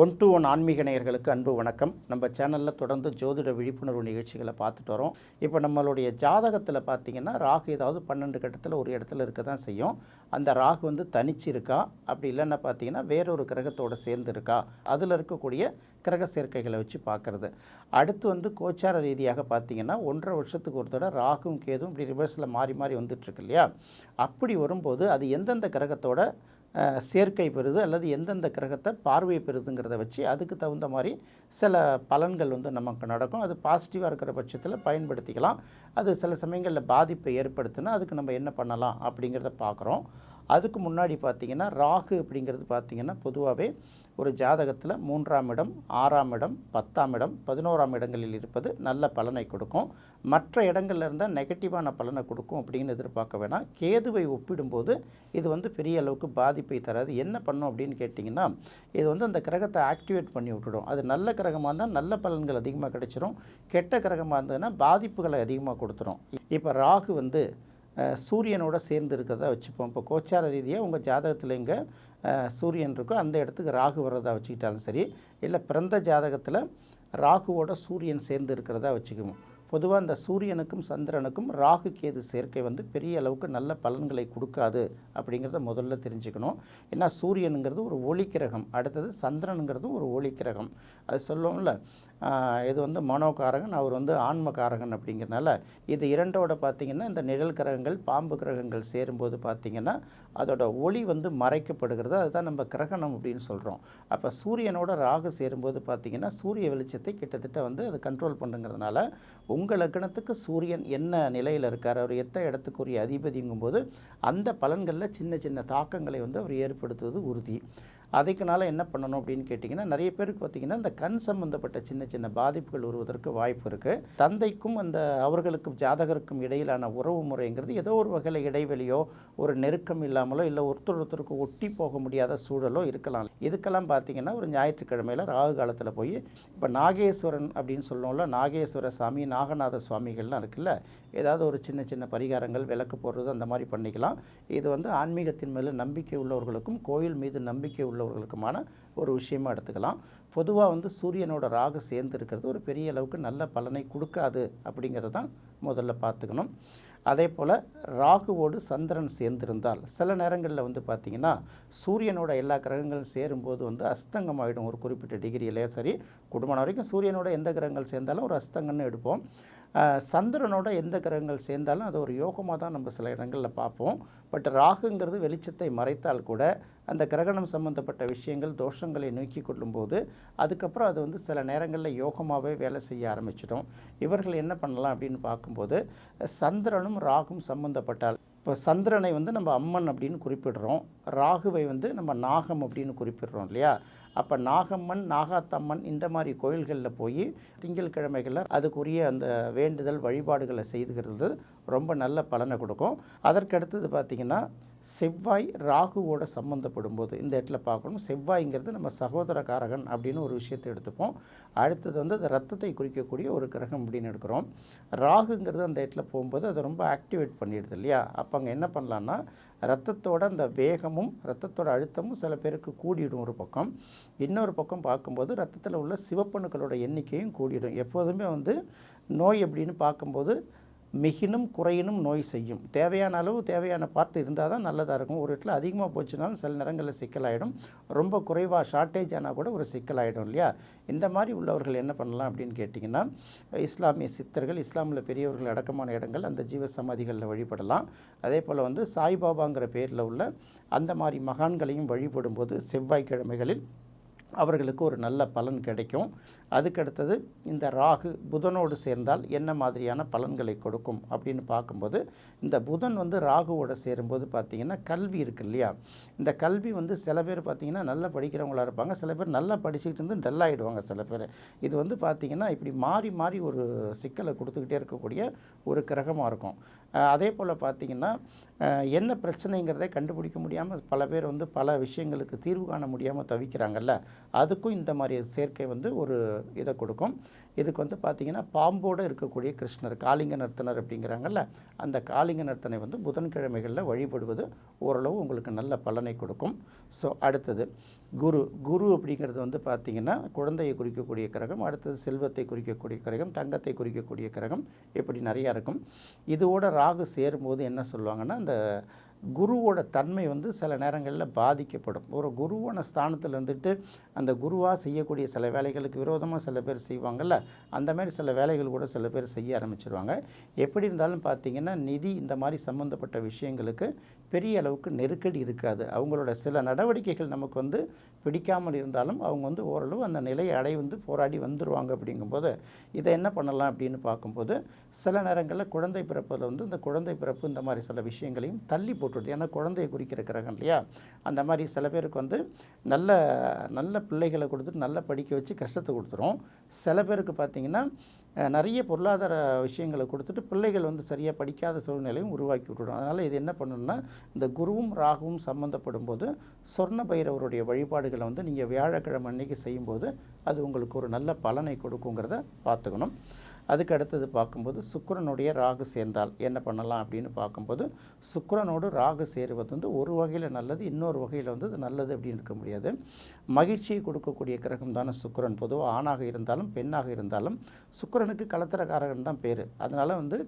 One to one ஆன்மீக நேயர்களுக்கு அன்பு வணக்கம். நம்ம சேனலில் தொடர்ந்து ஜோதிட விழிப்புணர்வு நிகழ்ச்சிகளை பார்த்துட்டு வரோம். இப்போ நம்மளுடைய ஜாதகத்தில் பார்த்தீங்கன்னா ராகு ஏதாவது பன்னெண்டு கட்டத்தில் ஒரு இடத்துல இருக்க தான் செய்யும். அந்த ராகு வந்து தனிச்சு இருக்கா அப்படி இல்லைன்னா பார்த்தீங்கன்னா வேறொரு கிரகத்தோட சேர்ந்து இருக்கா அதில் இருக்கக்கூடிய கிரக சேர்க்கைகளை வச்சு பார்க்குறது. அடுத்து வந்து கோச்சார ரீதியாக பார்த்தீங்கன்னா ஒன்றரை வருஷத்துக்கு ஒரு தடவை ராகும் கேதும் இப்படி ரிவர்ஸில் மாறி மாறி வந்துட்டுருக்கு இல்லையா? அப்படி வரும்போது அது எந்தெந்த கிரகத்தோட சேர்க்கை பெறுது அல்லது எந்தெந்த கிரகத்தை பார்வை பெறுதுங்கிறத வச்சு அதுக்கு தகுந்த மாதிரி சில பலன்கள் வந்து நமக்கு நடக்கும். அது பாசிட்டிவாக இருக்கிற பட்சத்தில் பயன்படுத்திக்கலாம். அது சில சமயங்களில் பாதிப்பை ஏற்படுத்தினா அதுக்கு நம்ம என்ன பண்ணலாம் அப்படிங்கிறத பார்க்குறோம். அதுக்கு முன்னாடி பார்த்திங்கன்னா ராகு அப்படிங்கிறது பார்த்திங்கன்னா பொதுவாகவே ஒரு ஜாதகத்தில் மூன்றாம் இடம் ஆறாம் இடம் பத்தாம் இடம் பதினோராம் இடங்களில் இருப்பது நல்ல பலனை கொடுக்கும். மற்ற இடங்கள்ல இருந்தால் நெகட்டிவான பலனை கொடுக்கும் அப்படின்னு எதிர்பார்க்க வேணாம். கேதுவை ஒப்பிடும்போது இது வந்து பெரிய அளவுக்கு பாதிப்பை தராது. என்ன பண்ணும் அப்படின்னு கேட்டிங்கன்னா இது வந்து அந்த கிரகத்தை ஆக்டிவேட் பண்ணி விட்டுடும். அது நல்ல கிரகமாக இருந்தால் நல்ல பலன்கள் அதிகமாக கிடைச்சிரும். கெட்ட கிரகமாக இருந்ததுன்னா பாதிப்புகளை அதிகமாக கொடுத்துரும். இப்போ ராகு வந்து சூரியனோட சேர்ந்து இருக்கிறதா வச்சுப்போம். இப்போ கோச்சார ரீதியாக உங்கள் ஜாதகத்தில் எங்கே சூரியன் இருக்கோ அந்த இடத்துக்கு ராகு வர்றதா வச்சுக்கிட்டாலும் சரி இல்லை பிறந்த ஜாதகத்தில் ராகுவோட சூரியன் சேர்ந்து இருக்கிறதா வச்சுக்குவோம். பொதுவாக அந்த சூரியனுக்கும் சந்திரனுக்கும் ராகு கேது சேர்க்கை வந்து பெரிய அளவுக்கு நல்ல பலன்களை கொடுக்காது அப்படிங்கிறத முதல்ல தெரிஞ்சுக்கணும். ஏன்னா சூரியனுங்கிறது ஒரு ஒளி கிரகம் அடுத்தது சந்திரனுங்கிறது ஒரு ஒளி கிரகம் அது சொல்லுவோம்ல இது வந்து மனோகாரகன் அவர் வந்து ஆன்மகாரகன் அப்படிங்கிறனால இது இரண்டோட பார்த்திங்கன்னா இந்த நிழல் கிரகங்கள் பாம்பு கிரகங்கள் சேரும்போது பார்த்திங்கன்னா அதோட ஒளி வந்து மறைக்கப்படுகிறது. அதுதான் நம்ம கிரகணம் அப்படின்னு சொல்கிறோம் அப்போ சூரியனோட ராகு சேரும்போது பார்த்திங்கன்னா சூரிய வெளிச்சத்தை கிட்டத்தட்ட வந்து அது கண்ட்ரோல் பண்ணுங்கிறதுனால உங்கள் லக்னத்துக்கு சூரியன் என்ன நிலையில் இருக்கார் அவர் எத்த இடத்துக்குரிய அதிபதிங்கும்போது அந்த பலன்களில் சின்ன சின்ன தாக்கங்களை வந்து அவர் ஏற்படுத்துவது உறுதி. அதுக்குனால என்ன பண்ணணும் அப்படின்னு கேட்டிங்கன்னா நிறைய பேருக்கு பார்த்திங்கன்னா இந்த கண் சம்பந்தப்பட்ட சின்ன சின்ன பாதிப்புகள் வருவதற்கு வாய்ப்பு இருக்குது தந்தைக்கும் அந்த அவர்களுக்கும் ஜாதகருக்கும் இடையிலான உறவு முறைங்கிறது ஏதோ ஒரு வகையில் இடைவெளியோ ஒரு நெருக்கம் இல்லாமலோ இல்லை ஒருத்தர் ஒருத்தருக்கு ஒட்டி போக முடியாத சூழலோ இருக்கலாம். இதுக்கெல்லாம் பார்த்திங்கன்னா ஒரு ஞாயிற்றுக்கிழமையில் ராகு காலத்தில் போய் இப்போ நாகேஸ்வரன் அப்படின்னு சொல்லுவோம்ல நாகேஸ்வர சாமி நாகநாத சுவாமிகள்லாம் இருக்குல்ல ஏதாவது ஒரு சின்ன சின்ன பரிகாரங்கள் விளக்கு போடுறது அந்த மாதிரி பண்ணிக்கலாம். இது வந்து ஆன்மீகத்தின் மேலே நம்பிக்கை உள்ளவர்களுக்கும் கோயில் மீது நம்பிக்கை உள்ள உள்ளவர்களுக்குமான ஒரு விஷயமா எடுத்துக்கலாம். பொதுவாக வந்து சூரியனோட ராகு சேர்ந்து இருக்கிறது ஒரு பெரிய அளவுக்கு நல்ல பலனை கொடுக்காது அப்படிங்கிறத தான் முதல்ல பார்த்துக்கணும். அதே போல் ராகுவோடு சந்திரன் சேர்ந்திருந்தால் சில நேரங்களில் வந்து பார்த்திங்கன்னா சூரியனோட எல்லா கிரகங்களும் சேரும்போது வந்து அஸ்தங்கம் ஆகிடும் ஒரு குறிப்பிட்ட டிகிரியிலே சரி குடும்பம் வரைக்கும் சூரியனோட எந்த கிரகங்கள் சேர்ந்தாலும் ஒரு அஸ்தங்கம்னு எடுப்போம். சந்திரனோட எந்த கிரகங்கள் சேர்ந்தாலும் அது ஒரு யோகமாக தான் நம்ம சில இடங்களில் பார்ப்போம். பட் ராகுங்கிறது வெளிச்சத்தை மறைத்தால் கூட அந்த கிரகணம் சம்பந்தப்பட்ட விஷயங்கள் தோஷங்களை நோக்கி கொள்ளும்போது அதுக்கப்புறம் அது வந்து சில நேரங்களில் யோகமாகவே வேலை செய்ய ஆரம்பிச்சிடும். இவர்கள் என்ன பண்ணலாம் அப்படின்னு பார்க்கும்போது சந்திரனும் ராகும் சம்பந்தப்பட்டால் இப்போ சந்திரனை வந்து நம்ம அம்மன் அப்படின்னு குறிப்பிடுறோம். ராகுவை வந்து நம்ம நாகம் அப்படின்னு குறிப்பிடுறோம் இல்லையா? அப்போ நாகம்மன் நாகாத்தம்மன் இந்த மாதிரி கோயில்களில் போய் திங்கட்கிழமைகளில் அதுக்குரிய அந்த வேண்டுதல் வழிபாடுகளை செய்துகிறது. ரொம்ப நல்ல பலனை கொடுக்கும். அதற்கடுத்தது பார்த்திங்கன்னா செவ்வாய் ராகுவோட சம்மந்தப்படும் போது இந்த இடத்துல பார்க்கணும். செவ்வாய்ங்கிறது நம்ம சகோதர காரகன் அப்படின்னு ஒரு விஷயத்தை எடுத்துப்போம். அடுத்தது வந்து அது ரத்தத்தை குறிக்கக்கூடிய ஒரு கிரகம் அப்படின்னு எடுக்கிறோம். ராகுங்கிறது அந்த இடத்துல போகும்போது அதை ரொம்ப ஆக்டிவேட் பண்ணிடுது இல்லையா? அப்போ அங்கே என்ன பண்ணலான்னா ரத்தத்தோட அந்த வேகமும் ரத்தத்தோட அழுத்தமும் சில பேருக்கு கூடிடும் ஒரு பக்கம். இன்னொரு பக்கம் பார்க்கும்போது ரத்தத்தில் உள்ள சிவப்பணுக்களோட எண்ணிக்கையும் கூடிடும். எப்போதுமே வந்து நோய் அப்படின்னு பார்க்கும்போது மிகினும் குறையினும் நோய் செய்யும். தேவையான அளவு தேவையான பார்ட் இருந்தால் தான் நல்லதாக இருக்கும். ஒரு இடத்துல அதிகமாக போச்சுனாலும் சில நேரங்களில் சிக்கலாயிடும் ரொம்ப குறைவாக ஷார்ட்டேஜ் ஆனால் கூட ஒரு சிக்கலாயிடும் இல்லையா? இந்த மாதிரி உள்ளவர்கள் என்ன பண்ணலாம் அப்படின்னு கேட்டிங்கன்னா இஸ்லாமிய சித்தர்கள் இஸ்லாமில் பெரியவர்கள் அடக்கமான இடங்கள் அந்த ஜீவ சமாதிகளில் வழிபடலாம். அதே போல் வந்து சாய்பாபாங்கிற பேரில் உள்ள அந்த மாதிரி மகான்களையும் வழிபடும்போது செவ்வாய்க்கிழமைகளில் அவர்களுக்கு ஒரு நல்ல பலன் கிடைக்கும். அதுக்கடுத்தது இந்த ராகு புதனோடு சேர்ந்தால் என்ன மாதிரியான பலன்களை கொடுக்கும் அப்படின்னு பார்க்கும்போது இந்த புதன் வந்து ராகுவோட சேரும்போது பார்த்திங்கன்னா கல்வி இருக்கு இல்லையா? இந்த கல்வி வந்து சில பேர் பார்த்திங்கன்னா நல்லா படிக்கிறவங்களா இருப்பாங்க. சில பேர் நல்லா படிச்சுக்கிட்டு இருந்து டல் ஆகிடுவாங்க சில பேர். இது வந்து பார்த்திங்கன்னா இப்படி மாறி மாறி ஒரு சிக்கலை கொடுத்துக்கிட்டே இருக்கக்கூடிய ஒரு கிரகமாக இருக்கும். அதே போல் பார்த்திங்கன்னா என்ன பிரச்சனைங்கிறதை கண்டுபிடிக்க முடியாமல் பல பேர் வந்து பல விஷயங்களுக்கு தீர்வு காண முடியாமல் தவிக்கிறாங்கல்ல? அதுக்கும் இந்த மாதிரி சேர்க்கை வந்து ஒரு இதை கொடுக்கும். இதுக்கு வந்து பார்த்திங்கன்னா பாம்போடு இருக்கக்கூடிய கிருஷ்ணர் காளிங்க நர்த்தனர் அப்படிங்கிறாங்கல்ல அந்த காளிங்க நர்த்தனை வந்து புதன்கிழமைகளில் வழிபடுவது ஓரளவு உங்களுக்கு நல்ல பலனை கொடுக்கும். ஸோ அடுத்தது குரு. குரு அப்படிங்கிறது வந்து பார்த்திங்கன்னா குழந்தையை குறிக்கக்கூடிய கிரகம் அடுத்தது செல்வத்தை குறிக்கக்கூடிய கிரகம் தங்கத்தை குறிக்கக்கூடிய கிரகம் இப்படி நிறையா இருக்கும். இதோட ராகு சேரும்போது என்ன சொல்லுவாங்கன்னா அந்த குருவோட தன்மை வந்து சில நேரங்களில் பாதிக்கப்படும். ஒரு குருவான ஸ்தானத்தில் இருந்துட்டு அந்த குருவாக செய்யக்கூடிய சில வேலைகளுக்கு விரோதமாக சில பேர் செய்வாங்கள்ல அந்த மாதிரி சில வேலைகள் கூட சில பேர் செய்ய ஆரம்பிச்சிருவாங்க. எப்படி இருந்தாலும் பார்த்தீங்கன்னா நிதி இந்த மாதிரி சம்மந்தப்பட்ட விஷயங்களுக்கு பெரிய அளவுக்கு நெருக்கடி இருக்காது. அவங்களோட சில நடவடிக்கைகள் நமக்கு வந்து பிடிக்காமல் இருந்தாலும் அவங்க வந்து ஓரளவு அந்த நிலையை அடை வந்து போராடி வந்துடுவாங்க அப்படிங்கும்போது இதை என்ன பண்ணலாம் அப்படின்னு பார்க்கும்போது சில நேரங்களில் குழந்தை பிறப்பில் வந்து இந்த குழந்தை பிறப்பு இந்த மாதிரி சில விஷயங்களையும் தள்ளி போட்டு போட்டுடுது ஏன்னா குழந்தையை குறிக்கிற கிரகம் இல்லையா? அந்த மாதிரி சில பேருக்கு வந்து நல்ல நல்ல பிள்ளைகளை கொடுத்துட்டு நல்லா படிக்க வச்சு கஷ்டத்தை கொடுத்துரும். சில பேருக்கு பார்த்திங்கன்னா நிறைய பொருளாதார விஷயங்களை கொடுத்துட்டு பிள்ளைகள் வந்து சரியாக படிக்காத சூழ்நிலையும் உருவாக்கி விட்டுடும். அதனால் இது என்ன பண்ணணும்னா இந்த குருவும் ராகுவும் சம்மந்தப்படும் போது சொர்ண பைரவருடைய வழிபாடுகளை வந்து நீங்கள் வியாழக்கிழமை அன்னைக்கு செய்யும்போது அது உங்களுக்கு ஒரு நல்ல பலனை கொடுக்குங்கிறத பார்த்துக்கணும். அதுக்கு அடுத்தது பார்க்கும்போது சுக்கரனுடைய ராகு சேர்ந்தால் என்ன பண்ணலாம் அப்படின்னு பார்க்கும்போது சுக்கரனோடு ராகு சேருவது வந்து ஒரு வகையில் நல்லது இன்னொரு வகையில் வந்து அது நல்லது அப்படின்னு இருக்க முடியாது. மகிழ்ச்சியை கொடுக்கக்கூடிய கிரகம் தானே சுக்கரன். பொதுவாக ஆணாக இருந்தாலும் பெண்ணாக இருந்தாலும் சுக்கரனுக்கு கலத்திரக்காரகன் தான் பேர். அதனால் வந்து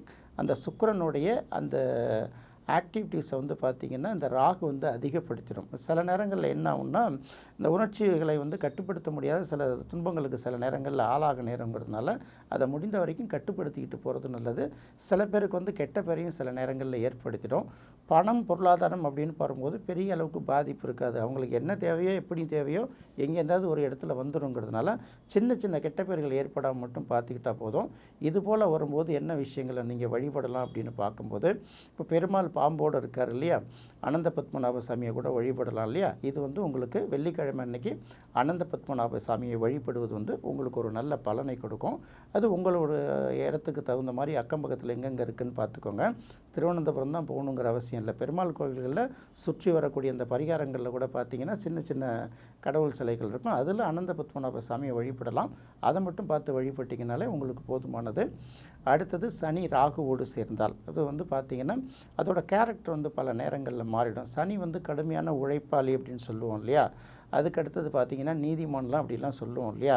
அந்த சுக்கரனுடைய அந்த ஆக்டிவிட்டீஸை வந்து பார்த்திங்கன்னா இந்த ராகு வந்து அதிகப்படுத்திடும். சில நேரங்களில் என்ன ஆகும்னா இந்த உணர்ச்சிகளை வந்து கட்டுப்படுத்த முடியாத சில துன்பங்களுக்கு சில நேரங்களில் ஆளாக நேரங்கிறதுனால அதை முடிந்த வரைக்கும் கட்டுப்படுத்திக்கிட்டு போகிறது நல்லது. சில பேருக்கு வந்து கெட்ட பேரையும் சில நேரங்களில் ஏற்படுத்திடும். பணம் பொருளாதாரம் அப்படின்னு பாரும்போது பெரிய அளவுக்கு பாதிப்பு இருக்காது. அவங்களுக்கு என்ன தேவையோ எப்படி தேவையோ எங்கேருந்தாவது ஒரு இடத்துல வந்துடுங்கிறதுனால சின்ன சின்ன கெட்ட பேர்கள் ஏற்படாமல் மட்டும் பார்த்துக்கிட்டா போதும். இது போல் வரும்போது என்ன விஷயங்களை நீங்கள் வழிபடலாம் அப்படின்னு பார்க்கும்போது இப்போ பெருமாள் பாம்போடு இருக்கார் இல்லையா? அனந்த பத்மநாப சாமியை கூட வழிபடலாம் இல்லையா? இது வந்து உங்களுக்கு வெள்ளிக்கிழமை அன்னைக்கு அனந்த பத்மநாப சாமியை வழிபடுவது வந்து உங்களுக்கு ஒரு நல்ல பலனை கொடுக்கும். அது உங்களோட இடத்துக்கு தகுந்த மாதிரி அக்கம் பக்கத்தில் எங்கெங்கே இருக்குதுன்னு பார்த்துக்கோங்க. திருவனந்தபுரம் தான் போகணுங்கிற அவசியம் இல்லை. பெருமாள் கோயில்களில் சுற்றி வரக்கூடிய அந்த பரிகாரங்களில் கூட பார்த்தீங்கன்னா சின்ன சின்ன கடவுள் சிலைகள் இருக்கும். அதில் அனந்த பத்மநாப சாமியை வழிபடலாம். அதை மட்டும் பார்த்து வழிபட்டிங்கனாலே உங்களுக்கு போதுமானது. அடுத்தது சனி ராகுவோடு சேர்ந்தால். அது வந்து பார்த்திங்கன்னா அதோட கேரக்டர் வந்து பல நேரங்களில் மாறிடும். சனி வந்து கடுமையான உழைப்பாளி அப்படின்னு சொல்லுவோம் இல்லையா? அதுக்கு அடுத்தது பார்த்திங்கன்னா நீதிமான்லாம் அப்படிலாம் சொல்லுவோம் இல்லையா?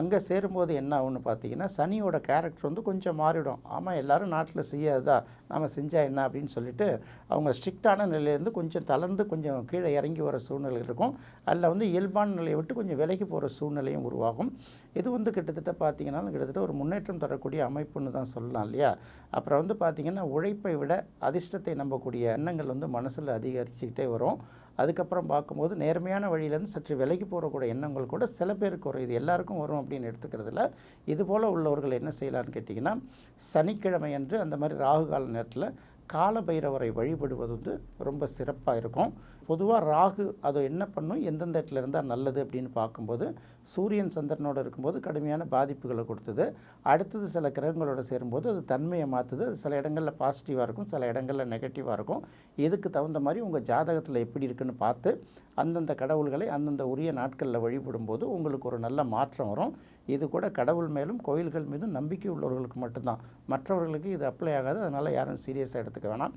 அங்கே சேரும்போது என்ன ஆகும்னு பார்த்தீங்கன்னா சனியோட கேரக்டர் வந்து கொஞ்சம் மாறிடும். ஆமாம் எல்லாரும் நாட்டில் செய்யாததா? நம்ம செஞ்சால் என்ன அப்படின்னு சொல்லிட்டு அவங்க ஸ்ட்ரிக்டான நிலையிலேருந்து கொஞ்சம் தளர்ந்து கொஞ்சம் கீழே இறங்கி வர சூழ்நிலை இருக்கும். அதில் வந்து இயல்பான நிலையை விட்டு கொஞ்சம் விலகி போகிற சூழ்நிலையும் உருவாகும். இது வந்து கிட்டத்தட்ட பார்த்தீங்கன்னா கிட்டத்தட்ட ஒரு முன்னேற்றம் தரக்கூடிய அமைப்புன்னு தான் சொல்லலாம் இல்லையா? அப்புறம் வந்து பார்த்திங்கன்னா உழைப்பை விட அதிர்ஷ்டத்தை நம்பக்கூடிய எண்ணங்கள் வந்து மனசில் அதிகரிச்சுக்கிட்டே வரும். அதுக்கப்புறம் பார்க்கும்போது நேர்மையான வழியிலேருந்து சற்று விலகி போகக்கூடிய எண்ணங்கள் கூட சில பேருக்கு வரும் இது எல்லாருக்கும் வரும் அப்படின்னு எடுத்துக்கிறதுல இது போல் உள்ளவர்கள் என்ன செய்யலான்னு கேட்டிங்கன்னா சனிக்கிழமை அன்று அந்த மாதிரி ராகு கால நேரத்தில் காலபைரவரை வழிபடுவது வந்து ரொம்ப சிறப்பாக இருக்கும். பொதுவாக ராகு அது என்ன பண்ணும்? எந்தெந்த இடத்துல இருந்தால் நல்லது அப்படின்னு பார்க்கும்போது சூரியன் சந்திரனோடு இருக்கும்போது கடுமையான பாதிப்புகளை கொடுத்தது. அடுத்தது சில கிரகங்களோடு சேரும்போது அது தன்மையை மாற்றுது அது சில இடங்களில் பாசிட்டிவாக இருக்கும் சில இடங்களில் நெகட்டிவாக இருக்கும். இதுக்கு தகுந்த மாதிரி உங்கள் ஜாதகத்தில் எப்படி இருக்குன்னு பார்த்து அந்தந்த கடவுள்களை அந்தந்த உரிய நாட்களில் வழிபடும்போது உங்களுக்கு ஒரு நல்ல மாற்றம் வரும். இது கூட கடவுள் மேலும் கோயில்கள் மீதும் நம்பிக்கை உள்ளவர்களுக்கு மட்டும்தான். மற்றவர்களுக்கு இது அப்ளை ஆகாது. அதனால் யாரும் சீரியஸாக எடுத்துக்க வேணாம்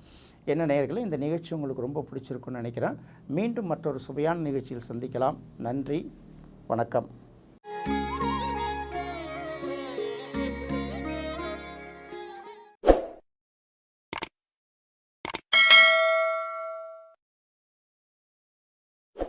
என்ன நேயர்களே இந்த நிகழ்ச்சி உங்களுக்கு ரொம்ப பிடிச்சிருக்குன்னு நினைக்கிறேன். மீண்டும் மற்றொரு சுவையான நிகழ்ச்சியில் சந்திக்கலாம். நன்றி. வணக்கம்.